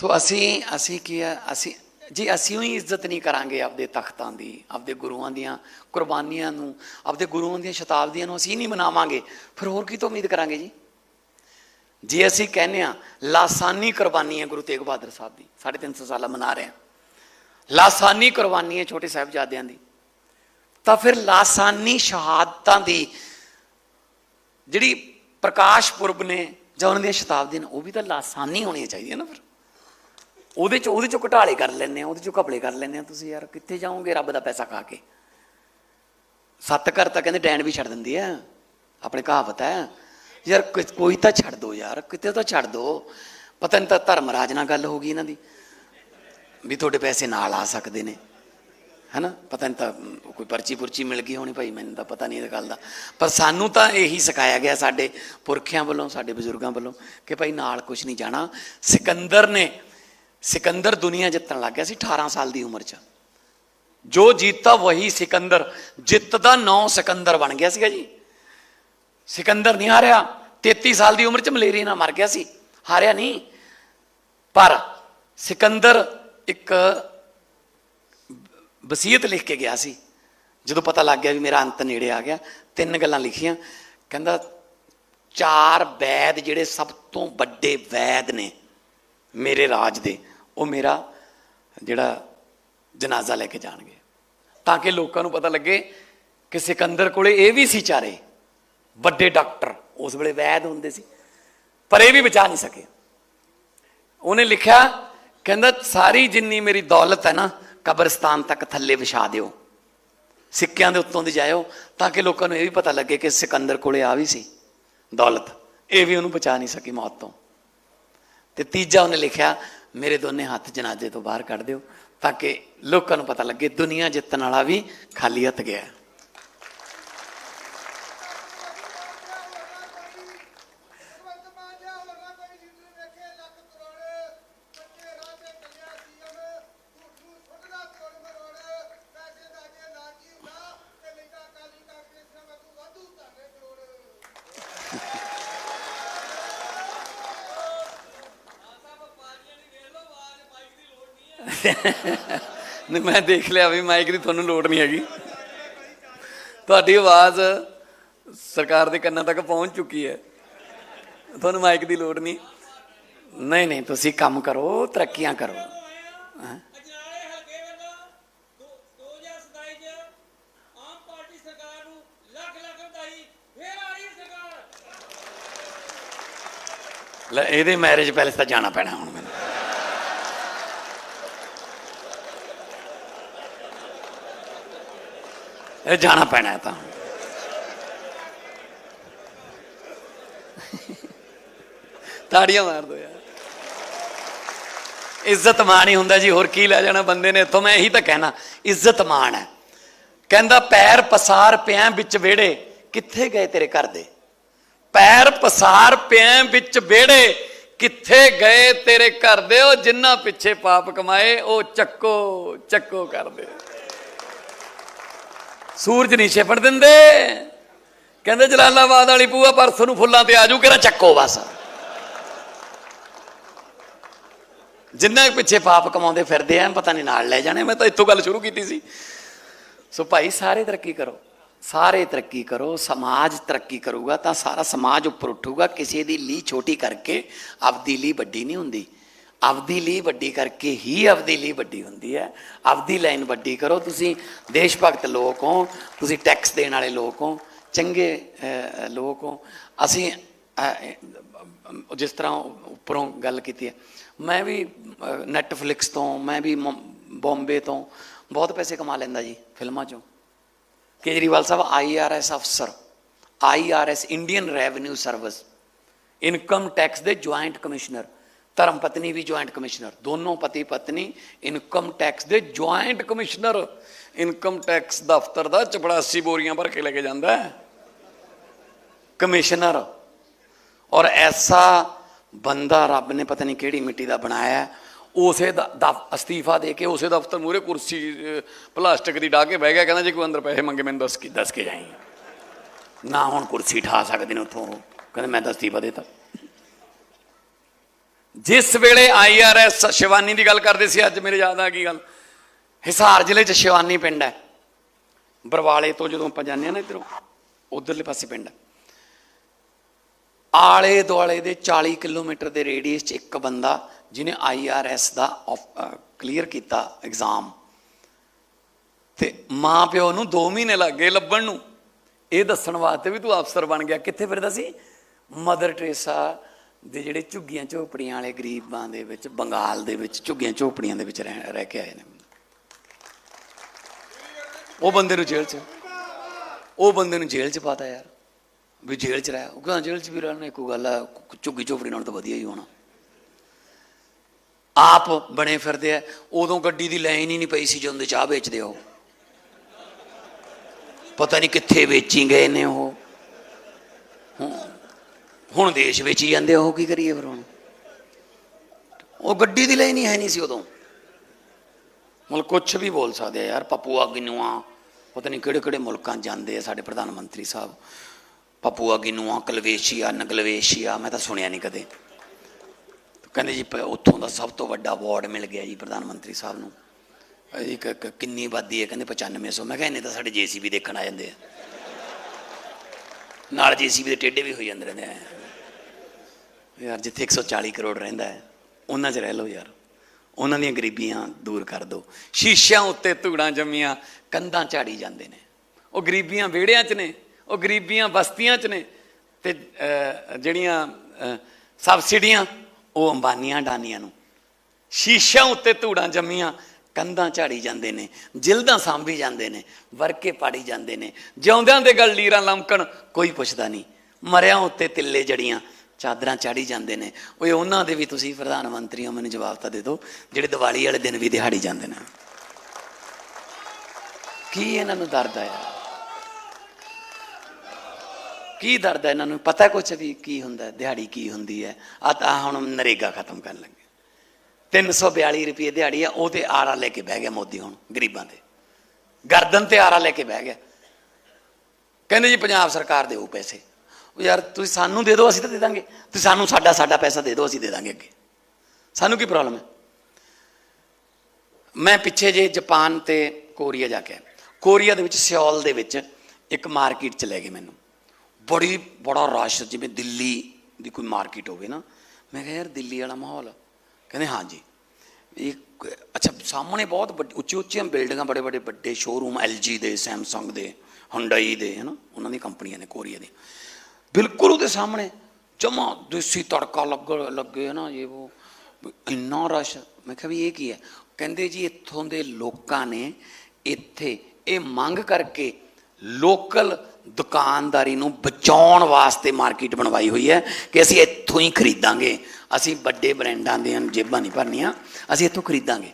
ਸੋ ਅਸੀਂ ਅਸੀਂ ਕੀ ਹੈ ਅਸੀਂ, ਜੀ ਅਸੀਂ ਹੀ ਇੱਜ਼ਤ ਨਹੀਂ ਕਰਾਂਗੇ ਆਪਦੇ ਤਖਤਾਂ ਦੀ, ਆਪਦੇ ਗੁਰੂਆਂ ਦੀਆਂ ਕੁਰਬਾਨੀਆਂ ਨੂੰ, ਆਪਦੇ ਗੁਰੂਆਂ ਦੀਆਂ ਸ਼ਤਾਬਦੀਆਂ ਨੂੰ ਅਸੀਂ ਨਹੀਂ ਮਨਾਵਾਂਗੇ। ਫਿਰ ਹੋਰ ਕੀ ਤੋਂ ਉਮੀਦ ਕਰਾਂਗੇ ਜੀ? ਜੇ ਅਸੀਂ ਕਹਿੰਦੇ ਆ ਲਾਸਾਨੀ ਕੁਰਬਾਨੀ ਹੈ ਗੁਰੂ ਤੇਗ ਬਹਾਦਰ ਸਾਹਿਬ ਦੀ 350 ਸਾਲਾ ਮਨਾ ਰਹੇ ਹਾਂ। ਲਾਸਾਨੀ ਕੁਰਬਾਨੀ ਹੈ ਛੋਟੇ ਸਾਹਿਬਜ਼ਾਦਿਆਂ ਦੀ। ਤਾਂ ਫਿਰ ਲਾਸਾਨੀ ਸ਼ਹਾਦਤਾਂ ਦੀ ਜਿਹੜੀ ਪ੍ਰਕਾਸ਼ ਪੁਰਬ ਨੇ ਜਾਂ ਉਹਨਾਂ ਦੀਆਂ ਸ਼ਤਾਬਦੀਆਂ ਨੇ, ਉਹ ਵੀ ਤਾਂ ਲਾਸਾਨੀ ਹੋਣੀਆਂ ਚਾਹੀਦੀਆਂ ਨਾ ਫਿਰ। ਉਹਦੇ ਚ ਉਹਦੇ ਚੋਂ ਘਟਾਲੇ ਕਰ ਲੈਂਦੇ ਆ, ਉਹਦੇ ਚੋਂ ਘਪਲੇ ਕਰ ਲੈਂਦੇ ਆ ਤੁਸੀਂ ਯਾਰ, ਕਿੱਥੇ ਜਾਓਗੇ ਰੱਬ ਦਾ ਪੈਸਾ ਖਾ ਕੇ? ਸੱਤ ਘਰ ਤਾਂ ਕਹਿੰਦੇ ਡੈਣ ਵੀ ਛੱਡ ਦਿੰਦੀ ਆ, ਆਪਣੇ ਕਹਾਵਤ ਹੈ। ਯਾਰ ਕੋਈ- ਤਾਂ ਛੱਡ ਦੋ ਯਾਰ, ਕਿਤੇ ਤਾਂ ਛੱਡ ਦੋ। ਪਤਾ ਨਹੀਂ ਤਾਂ ਧਰਮਰਾਜ ਨਾਲ ਗੱਲ ਹੋ ਗਈ ਇਹਨਾਂ ਦੀ, ਵੀ ਤੁਹਾਡੇ ਪੈਸੇ ਨਾਲ ਆ ਸਕਦੇ ਨੇ। ਹੈਨਾ? ਪਤਾ ਨਹੀਂ ਤਾਂ ਕੋਈ ਪਰਚੀ ਪੁਰਚੀ ਮਿਲ ਗਈ ਹੋਣੀ ਭਾਈ, ਮੈਨੂੰ ਤਾਂ ਪਤਾ ਨਹੀਂ ਇਹ ਗੱਲ ਦਾ। ਪਰ ਸਾਨੂੰ ਤਾਂ ਇਹੀ ਸਿਖਾਇਆ ਗਿਆ ਸਾਡੇ ਪੁਰਖਿਆਂ ਵੱਲੋਂ, ਸਾਡੇ ਬਜ਼ੁਰਗਾਂ ਵੱਲੋਂ, ਕਿ ਭਾਈ ਨਾਲ ਕੁਝ ਨਹੀਂ ਜਾਣਾ। ਸਿਕੰਦਰ ਨੇ ਸਿਕੰਦਰ ਦੁਨੀਆ ਜਿੱਤਣ ਲੱਗ ਗਿਆ ਸੀ 18 ਸਾਲ ਦੀ ਉਮਰ 'ਚ। ਜੋ ਜੀਤਾ ਵਹੀ ਸਿਕੰਦਰ, ਜਿੱਤ ਦਾ ਨੌ ਸਿਕੰਦਰ ਬਣ ਗਿਆ ਸੀਗਾ ਜੀ। ਸਿਕੰਦਰ ਨਹੀਂ ਹਾਰਿਆ 33 ਸਾਲ ਦੀ ਉਮਰ 'ਚ ਮਲੇਰੀਆ ਨਾਲ ਮਰ ਗਿਆ ਸੀ। ਹਾਰਿਆ ਨਹੀਂ। ਪਰ ਸਿਕੰਦਰ ਇੱਕ ਵਸੀਅਤ ਲਿਖ ਕੇ ਗਿਆ ਸੀ। ਜਦੋਂ ਪਤਾ ਲੱਗ ਗਿਆ ਵੀ ਮੇਰਾ ਅੰਤ ਨੇੜੇ ਆ ਗਿਆ, ਤਿੰਨ ਗੱਲਾਂ ਲਿਖੀਆਂ। ਕਹਿੰਦਾ, ਚਾਰ ਵੈਦ ਜਿਹੜੇ ਸਭ ਤੋਂ ਵੱਡੇ ਵੈਦ ਨੇ ਮੇਰੇ ਰਾਜ ਦੇ। ਉਹ ਮੇਰਾ ਜਿਹੜਾ ਜਨਾਜ਼ਾ ਲੈ ਕੇ ਜਾਣਗੇ। ਤਾਂ ਕਿ ਲੋਕਾਂ ਨੂੰ ਪਤਾ ਲੱਗੇ ਕਿ ਸਿਕੰਦਰ ਕੋਲੇ ਇਹ ਵੀ ਸੀ ਚਾਰੇ, ਵੱਡੇ ਡਾਕਟਰ। ਉਸ ਵੇਲੇ ਵੈਦ ਹੁੰਦੇ ਸੀ, ਪਰ ਇਹ ਵੀ ਬਚਾ ਨਹੀਂ ਸਕੇ। ਉਹਨੇ ਲਿਖਿਆ, ਕਹਿੰਦਾ, ਸਾਰੀ ਜਿੰਨੀ ਮੇਰੀ ਦੌਲਤ ਹੈ ਨਾ, ਕਬਰਸਤਾਨ ਤੱਕ ਥੱਲੇ ਵਿਛਾ ਦਿਓ। ਸਿੱਕਿਆਂ ਦੇ ਉੱਤੋਂ ਦੀ ਜਾਇਓ, ਤਾਂ ਕਿ ਲੋਕਾਂ ਨੂੰ ਇਹ ਵੀ ਪਤਾ ਲੱਗੇ ਕਿ ਸਿਕੰਦਰ ਕੋਲੇ ਆ ਵੀ ਸੀ ਦੌਲਤ। ਇਹ ਵੀ ਉਹਨੂੰ ਬਚਾ ਨਹੀਂ ਸਕੀ ਮੌਤ ਤੋਂ। ਤੇ ਤੀਜਾ ਉਹਨੇ ਲਿਖਿਆ ਮੇਰੇ ਦੋਨੇ ਹੱਥ ਜਨਾਜ਼ੇ ਤੋਂ ਬਾਹਰ ਕੱਢ ਦਿਓ, ਤਾਂ ਕਿ ਲੋਕਾਂ ਨੂੰ ਪਤਾ ਲੱਗੇ ਦੁਨੀਆ ਜਿੱਤਣ ਵਾਲਾ ਵੀ ਖਾਲੀ ਹੱਥ ਗਿਆ ਹੈ। ਭਗਵੰਤ ਮਾਨ ਜਿਹਾ ਹੋਰ ਨਾ ਕੋਈ ਲੀਡਰ ਵੇਖੇ ਲੱਖ ਕਰੋੜ ਬੱਚੇ ਰਾਹ ਤੇ ਚੱਲਿਆ ਸੀਐਮ ਝੂਠ ਨੂੰ ਸੁੱਟਦਾ ਕਰੋੜ ਮਰੋੜ ਪੈਸੇ ਦਾ ਜੇ ਨਾ ਕੀ ਹੁੰਦਾ ਤੇ ਲੈਂਦਾ ਕਾਲੀ ਕਾਂਗਰਸ ਨਾਲ ਤੂੰ ਵਾਧੂ ਧਾਨੇ ਕਰੋੜ ਨਹੀਂ, ਮੈਂ ਦੇਖ ਲਿਆ ਵੀ ਮਾਈਕ ਦੀ ਤੁਹਾਨੂੰ ਲੋੜ ਨਹੀਂ ਹੈਗੀ। ਤੁਹਾਡੀ ਆਵਾਜ਼ ਸਰਕਾਰ ਦੇ ਕੰਨਾਂ ਤੱਕ ਪਹੁੰਚ ਚੁੱਕੀ ਹੈ। ਤੁਹਾਨੂੰ ਮਾਈਕ ਦੀ ਲੋੜ ਨਹੀਂ। ਨਹੀਂ ਨਹੀਂ, ਤੁਸੀਂ ਕੰਮ ਕਰੋ, ਤਰੱਕੀਆਂ ਕਰੋ। ਲੈ, ਇਹਦੇ ਮੈਰਿਜ ਪੈਲੇਸ ਤਾਂ ਜਾਣਾ ਪੈਣਾ ਹੁਣ ਮੈਨੂੰ। ਜਾਣਾ ਪੈਣਾ ਤਾਂ। ਤਾੜੀਆਂ ਮਾਰ ਦੋ ਯਾਰ। ਇੱਜ਼ਤ ਮਾਣ ਹੀ ਹੁੰਦਾ ਜੀ, ਹੋਰ ਕੀ ਲੈ ਜਾਣਾ ਬੰਦੇ ਨੇ? ਇੱਥੋਂ ਮੈਂ ਇਹੀ ਤਾਂ ਕਹਿਣਾ, ਇੱਜ਼ਤ ਮਾਣ ਹੈ। ਕਹਿੰਦਾ, ਪੈਰ ਪਸਾਰ ਪਿਆ ਵਿੱਚ ਵਿਹੜੇ, ਕਿੱਥੇ ਗਏ ਤੇਰੇ ਘਰ ਦੇ? ਪੈਰ ਪਸਾਰ ਪਿਆ ਵਿੱਚ ਵਿਹੜੇ, ਕਿੱਥੇ ਗਏ ਤੇਰੇ ਘਰ ਦੇ? ਉਹ ਜਿੰਨਾ ਪਿੱਛੇ ਪਾਪ ਕਮਾਏ, ਉਹ ਚੱਕੋ ਚੱਕੋ ਕਰਦੇ ਸੂਰਜ ਨਹੀਂ ਛਿਪੜ ਦਿੰਦੇ। ਕਹਿੰਦੇ ਜਲਾਲਾਬਾਦ ਵਾਲੀ ਪੂਆ ਪਰਸੋਂ ਨੂੰ ਫੁੱਲਾਂ ਤੇ ਆਜੂ ਕਿਹੜਾ ਚੱਕੋ ਬਸ। ਜਿੰਨਾ ਕੁ ਪਿੱਛੇ ਪਾਪ ਕਮਾਉਂਦੇ ਫਿਰਦੇ ਆ, ਪਤਾ ਨਹੀਂ ਨਾਲ ਲੈ ਜਾਣੇ। ਮੈਂ ਤਾਂ ਇੱਥੋਂ ਗੱਲ ਸ਼ੁਰੂ ਕੀਤੀ ਸੀ। ਸੋ ਭਾਈ, ਸਾਰੇ ਤਰੱਕੀ ਕਰੋ। ਸਾਰੇ ਤਰੱਕੀ ਕਰੋ, ਸਮਾਜ ਤਰੱਕੀ ਕਰੂਗਾ ਤਾਂ ਸਾਰਾ ਸਮਾਜ ਉੱਪਰ ਉੱਠੂਗਾ। ਕਿਸੇ ਦੀ ਲੀ ਛੋਟੀ ਕਰਕੇ ਆਪਦੀ ਲੀ ਵੱਡੀ ਨਹੀਂ ਹੁੰਦੀ। ਆਪਦੀ ਲੀ ਵੱਡੀ ਕਰਕੇ ਹੀ ਆਪਦੀ ਲੀ ਵੱਡੀ ਹੁੰਦੀ ਹੈ। ਆਪਦੀ ਲਾਈਨ ਵੱਡੀ ਕਰੋ। ਤੁਸੀਂ ਦੇਸ਼ ਭਗਤ ਲੋਕ ਹੋ, ਤੁਸੀਂ ਟੈਕਸ ਦੇਣ ਵਾਲੇ ਲੋਕ ਹੋ, ਚੰਗੇ ਲੋਕ ਹੋ। ਅਸੀਂ ਜਿਸ ਤਰ੍ਹਾਂ ਉੱਪਰੋਂ ਗੱਲ ਕੀਤੀ ਹੈ, ਮੈਂ ਵੀ ਨੈਟਫਲਿਕਸ ਤੋਂ, ਮੈਂ ਵੀ ਮ- ਬੰਬੇ ਤੋਂ ਬਹੁਤ ਪੈਸੇ ਕਮਾ ਲੈਂਦਾ ਜੀ ਫਿਲਮਾਂ ਚੋਂ। ਕੇਜਰੀਵਾਲ ਸਾਹਿਬ ਆਈਆਰਐਸ ਅਫਸਰ IRS Indian revenue service income tax ਦੇ ਜੁਆਇੰਟ ਕਮਿਸ਼ਨਰ ਧਰਮ ਪਤਨੀ ਵੀ ਜੁਆਇੰਟ ਕਮਿਸ਼ਨਰ ਦੋਨੋਂ ਪਤੀ ਪਤਨੀ ਇਨਕਮ ਟੈਕਸ ਦੇ ਜੁਆਇੰਟ ਕਮਿਸ਼ਨਰ ਇਨਕਮ ਟੈਕਸ ਦਫ਼ਤਰ ਦਾ ਚਪੜਾਸੀ ਬੋਰੀਆਂ ਭਰ ਕੇ ਲੈ ਕੇ ਜਾਂਦਾ ਹੈ। ਕਮਿਸ਼ਨਰ ਔਰ ਐਸਾ ਬੰਦਾ ਰੱਬ ਨੇ ਪਤਾ ਨਹੀਂ ਕਿਹੜੀ ਮਿੱਟੀ ਦਾ ਬਣਾਇਆ ਉਸੇ ਦਾ ਅਸਤੀਫਾ ਦੇ ਕੇ ਉਸੇ ਦਫ਼ਤਰ ਮੂਰੇ ਕੁਰਸੀ ਪਲਾਸਟਿਕ ਦੀ ਢਾ ਕੇ ਬਹਿ ਗਿਆ, ਕਹਿੰਦਾ ਜੇ ਕੋਈ ਅੰਦਰ ਪੈਸੇ ਮੰਗੇ ਮੈਨੂੰ ਦੱਸ ਕੇ ਦੱਸ ਕੇ ਜਾਈਂ। ਨਾ ਹੁਣ ਕੁਰਸੀ ਠਾ ਸਕਦੇ ਨੇ ਉੱਥੋਂ। ਕਹਿੰਦੇ ਮੈਂ ਤਾਂ ਅਸਤੀਫਾ ਦੇਤਾ ਜਿਸ ਵੇਲੇ ਆਈਆਰਐਸ ਸ਼ਿਵਾਨੀ ਦੀ ਗੱਲ ਕਰਦੇ ਸੀ, ਅੱਜ ਮੇਰੇ ਯਾਦ ਆ ਗਈ ਗੱਲ। ਹਿਸਾਰ ਜ਼ਿਲ੍ਹੇ 'ਚ ਸ਼ਿਵਾਨੀ ਪਿੰਡ ਹੈ। ਬਰਵਾਲੇ ਤੋਂ ਜਦੋਂ ਆਪਾਂ ਜਾਂਦੇ ਆ ਨਾ ਇਧਰੋਂ, ਉਧਰਲੇ ਪਾਸੇ ਪਿੰਡ ਹੈ। ਆਲੇ ਦੁਆਲੇ ਦੇ 40 ਕਿਲੋਮੀਟਰ ਦੇ ਰੇਡੀਅਸ 'ਚ ਇੱਕ ਬੰਦਾ ਜਿਹਨੇ ਆਈਆਰਐਸ ਦਾ ਕਲੀਅਰ ਕੀਤਾ ਐਗਜ਼ਾਮ। ਤੇ ਮਾਂ ਪਿਓ ਨੂੰ 2 ਮਹੀਨੇ ਲੱਗ ਗਏ ਲੱਭਣ ਨੂੰ। ਇਹ ਦੱਸਣ ਵਾਸਤੇ ਵੀ ਤੂੰ ਅਫਸਰ ਬਣ ਗਿਆ। ਕਿੱਥੇ ਫਿਰਦਾ ਸੀ? ਮਦਰ ਟਰੇਸਾ ਦੇ ਜਿਹੜੇ ਝੁੱਗੀਆਂ ਝੋਪੜੀਆਂ ਵਾਲੇ ਗਰੀਬਾਂ ਦੇ ਵਿੱਚ, ਬੰਗਾਲ ਦੇ ਵਿੱਚ ਝੁੱਗੀਆਂ ਝੋਪੜੀਆਂ ਦੇ ਵਿੱਚ ਰਹਿ ਰਹਿ ਕੇ ਆਏ ਨੇ। ਉਹ ਬੰਦੇ ਨੂੰ ਜੇਲ੍ਹ 'ਚ, ਉਹ ਬੰਦੇ ਨੂੰ ਜੇਲ੍ਹ 'ਚ ਪਾਤਾ ਯਾਰ। ਵੀ ਜੇਲ੍ਹ 'ਚ ਰਹਿ। ਉਹ ਕਹਿੰਦਾ, ਜੇਲ੍ਹ 'ਚ ਵੀ ਰਹਿਣਾ ਇੱਕੋ ਗੱਲ ਆ ਝੁੱਗੀ ਝੋਪੜੀ ਨਾਲ ਤਾਂ ਵਧੀਆ ਹੀ ਹੋਣਾ। ਆਪ ਬਣੇ ਫਿਰਦੇ ਆ, ਉਦੋਂ ਗੱਡੀ ਦੀ ਲਾਈਨ ਹੀ ਨਹੀਂ ਪਈ ਸੀ ਜਦੋਂ ਦੇ ਚਾਹ ਵੇਚਦੇ ਉਹ। ਪਤਾ ਨਹੀਂ ਕਿੱਥੇ ਵੇਚੀ ਗਏ ਨੇ ਉਹ। ਹੁਣ ਦੇਸ਼ ਵਿੱਚ ਹੀ ਜਾਂਦੇ ਉਹ ਕੀ ਕਰੀਏ ਫਿਰ ਹੁਣ? ਉਹ ਗੱਡੀ ਦੀ ਲਾਈਨ ਨਹੀਂ ਹੈ ਨਹੀਂ ਸੀ ਉਦੋਂ। ਮਤਲਬ ਕੁਝ ਵੀ ਬੋਲ ਸਕਦੇ ਆ ਯਾਰ, ਪਪੂਆ ਗਿਨੂਆ, ਪਤਾ ਨਹੀਂ ਕਿਹੜੇ ਕਿਹੜੇ ਮੁਲਕਾਂ ਜਾਂਦੇ ਆ ਸਾਡੇ ਪ੍ਰਧਾਨ ਮੰਤਰੀ ਸਾਹਿਬ। ਪਪੂਆ ਗਿਨੂਆ, ਕਲਵੇਸ਼ੀਆ, ਨਗਲਵੇਸ਼ੀਆ, ਮੈਂ ਤਾਂ ਸੁਣਿਆ ਨਹੀਂ ਕਦੇ। ਕਹਿੰਦੇ ਜੀ ਉੱਥੋਂ ਦਾ ਸਭ ਤੋਂ ਵੱਡਾ ਅਵਾਰਡ ਮਿਲ ਗਿਆ ਜੀ ਪ੍ਰਧਾਨ ਮੰਤਰੀ ਸਾਹਿਬ ਨੂੰ। ਇੱਕ ਇੱਕ ਕਿੰਨੀ ਆਬਾਦੀ ਹੈ, ਕਹਿੰਦੇ 9500 ਮੈਂ ਕਿਹਾ ਇਹਨੇ ਤਾਂ ਸਾਡੇ ਜੀਸੀਬੀ ਦੇਖਣ ਆ ਜਾਂਦੇ ਆ। ਨਾਲ ਜੀਸੀਬੀ ਦੇ ਟੇਡੇ ਵੀ ਹੋਈ ਜਾਂਦੇ ਰਹਿੰਦੇ ਆ। ਯਾਰ, ਜਿੱਥੇ 140 ਕਰੋੜ ਰਹਿੰਦਾ ਹੈ, ਉਹਨਾਂ 'ਚ ਰਹਿ ਲਓ ਯਾਰ। ਉਹਨਾਂ ਦੀਆਂ ਗਰੀਬੀਆਂ ਦੂਰ ਕਰ ਦਿਓ। ਸ਼ੀਸ਼ਿਆਂ ਉੱਤੇ ਧੂੜਾਂ ਜੰਮੀਆਂ, ਕੰਧਾਂ ਝਾੜੀ ਜਾਂਦੇ ਨੇ। ਉਹ ਗਰੀਬੀਆਂ ਵਿਹੜਿਆਂ 'ਚ ਨੇ, ਉਹ ਗਰੀਬੀਆਂ ਬਸਤੀਆਂ 'ਚ ਨੇ ਤੇ ਜਿਹੜੀਆਂ ਸਬਸਿਡੀਆਂ, ਉਹ ਅੰਬਾਨੀਆਂ ਡਾਨੀਆਂ ਨੂੰ। ਸ਼ੀਸ਼ਿਆਂ ਉੱਤੇ ਧੂੜਾਂ ਜੰਮੀਆਂ, ਕੰਧਾਂ ਝਾੜੀ ਜਾਂਦੇ ਨੇ, ਜਿਲਦਾਂ ਸਾਂਭੀ ਜਾਂਦੇ ਨੇ, ਵਰਕੇ ਪਾੜੀ ਜਾਂਦੇ ਨੇ। ਜਿਉਂਦਿਆਂ ਦੇ ਗੱਲ ਲੀਰਾਂ ਲਮਕਣ, ਕੋਈ ਪੁੱਛਦਾ ਨਹੀਂ। ਮਰਿਆਂ ਉੱਤੇ ਤਿੱਲੇ ਜੜੀਆਂ ਚਾਦਰਾਂ ਚਾੜੀ ਜਾਂਦੇ ਨੇ। ਓਏ, ਉਹਨਾਂ ਦੇ ਵੀ ਤੁਸੀਂ ਪ੍ਰਧਾਨ ਮੰਤਰੀ ਹੋ ਮੈਨੂੰ ਜਵਾਬ ਤਾਂ ਦੇ ਦਿਓ, ਜਿਹੜੇ ਦੀਵਾਲੀ ਵਾਲੇ ਦਿਨ ਵੀ ਦਿਹਾੜੀ ਜਾਂਦੇ ਨੇ। ਕੀ ਇਹਨਾਂ ਨੂੰ ਦਰਦ ਆ ਯਾਰ? ਕੀ ਦਰਦ ਹੈ ਇਹਨਾਂ ਨੂੰ? ਪਤਾ ਕੁਛ ਵੀ ਕੀ ਹੁੰਦਾ ਦਿਹਾੜੀ ਕੀ ਹੁੰਦੀ ਹੈ? ਆ ਤਾਂ ਹੁਣ ਨਰੇਗਾ ਖਤਮ ਕਰਨ ਲੱਗੇ। 342 ਰੁਪਏ ਦਿਹਾੜੀ ਆ, ਉਹ ਤੇ ਆਰਾ ਲੈ ਕੇ ਬਹਿ ਗਿਆ ਮੋਦੀ ਹੁਣ, ਗਰੀਬਾਂ ਦੇ। ਗਰਦਨ ਤੇ ਆਰਾ ਲੈ ਕੇ ਬਹਿ ਗਿਆ। ਕਹਿੰਦੇ ਜੀ, ਪੰਜਾਬ ਸਰਕਾਰ ਦੇਊ ਪੈਸੇ। ਯਾਰ ਤੁਸੀਂ ਸਾਨੂੰ ਦੇ ਦਿਓ, ਅਸੀਂ ਤਾਂ ਦੇ ਦਾਂਗੇ। ਤੁਸੀਂ ਸਾਨੂੰ ਸਾਡਾ ਸਾਡਾ ਪੈਸਾ ਦੇ ਦਿਓ, ਅਸੀਂ ਦੇ ਦਾਂਗੇ ਅੱਗੇ। ਸਾਨੂੰ ਕੀ ਪ੍ਰੋਬਲਮ ਹੈ? ਮੈਂ ਪਿੱਛੇ ਜੇ ਜਾਪਾਨ ਤੇ ਕੋਰੀਆ ਜਾ ਕੇ ਕੋਰੀਆ ਦੇ ਵਿੱਚ, ਸਿਓਲ ਦੇ ਵਿੱਚ ਇੱਕ ਮਾਰਕੀਟ ਚ ਲੈ ਗਏ ਮੈਨੂੰ। ਬੜੀ, ਬੜਾ ਰਸ਼, ਜਿਵੇਂ ਦਿੱਲੀ ਦੀ ਕੋਈ ਮਾਰਕੀਟ ਹੋਵੇ ਨਾ। ਮੈਂ ਕਿਹਾ ਯਾਰ, ਦਿੱਲੀ ਵਾਲਾ ਮਾਹੌਲ ਕਹਿੰਦੇ ਹਾਂ ਜੀ ਇੱਕ ਅੱਛਾ, ਸਾਹਮਣੇ ਬਹੁਤ ਵੱਡੀ ਉੱਚੀ ਉੱਚੀਆਂ ਬਿਲਡਿੰਗਾਂ, ਬੜੇ ਬੜੇ ਵੱਡੇ ਸ਼ੋਰੂਮ LG ਦੇ, ਸੈਮਸੰਗ ਦੇ ਹੁੰਡਈ ਦੇ, ਹਨਾ? ਉਹਨਾਂ ਦੀ ਕੰਪਨੀਆਂ ਨੇ, ਕੋਰੀਆ ਦੀ ਬਿਲਕੁਲ ਉਹਦੇ ਸਾਹਮਣੇ। ਜਮਾ ਦੇਸੀ ਤੜਕਾ ਲੱਗ, ਲੱਗੇ ਹੈ ਨਾ ਇਹ ਉਹ। ਇੰਨਾ ਰਸ਼। ਮੈਂ ਕਿਹਾ ਵੀ ਇਹ ਕੀ ਹੈ? ਕਹਿੰਦੇ ਜੀ ਇੱਥੋਂ ਦੇ ਲੋਕਾਂ ਨੇ ਇੱਥੇ ਇਹ ਮੰਗ ਕਰਕੇ ਲੋਕਲ ਦੁਕਾਨਦਾਰੀ ਨੂੰ ਬਚਾਉਣ ਵਾਸਤੇ ਮਾਰਕੀਟ ਬਣਵਾਈ ਹੋਈ ਹੈ ਕਿ ਅਸੀਂ ਇੱਥੋਂ ਹੀ ਖਰੀਦਾਂਗੇ। ਅਸੀਂ ਵੱਡੇ ਬ੍ਰਾਂਡਾਂ ਦੀਆਂ ਜੇਬਾਂ ਨਹੀਂ ਭਰਨੀਆਂ। ਅਸੀਂ ਇੱਥੋਂ ਖਰੀਦਾਂਗੇ।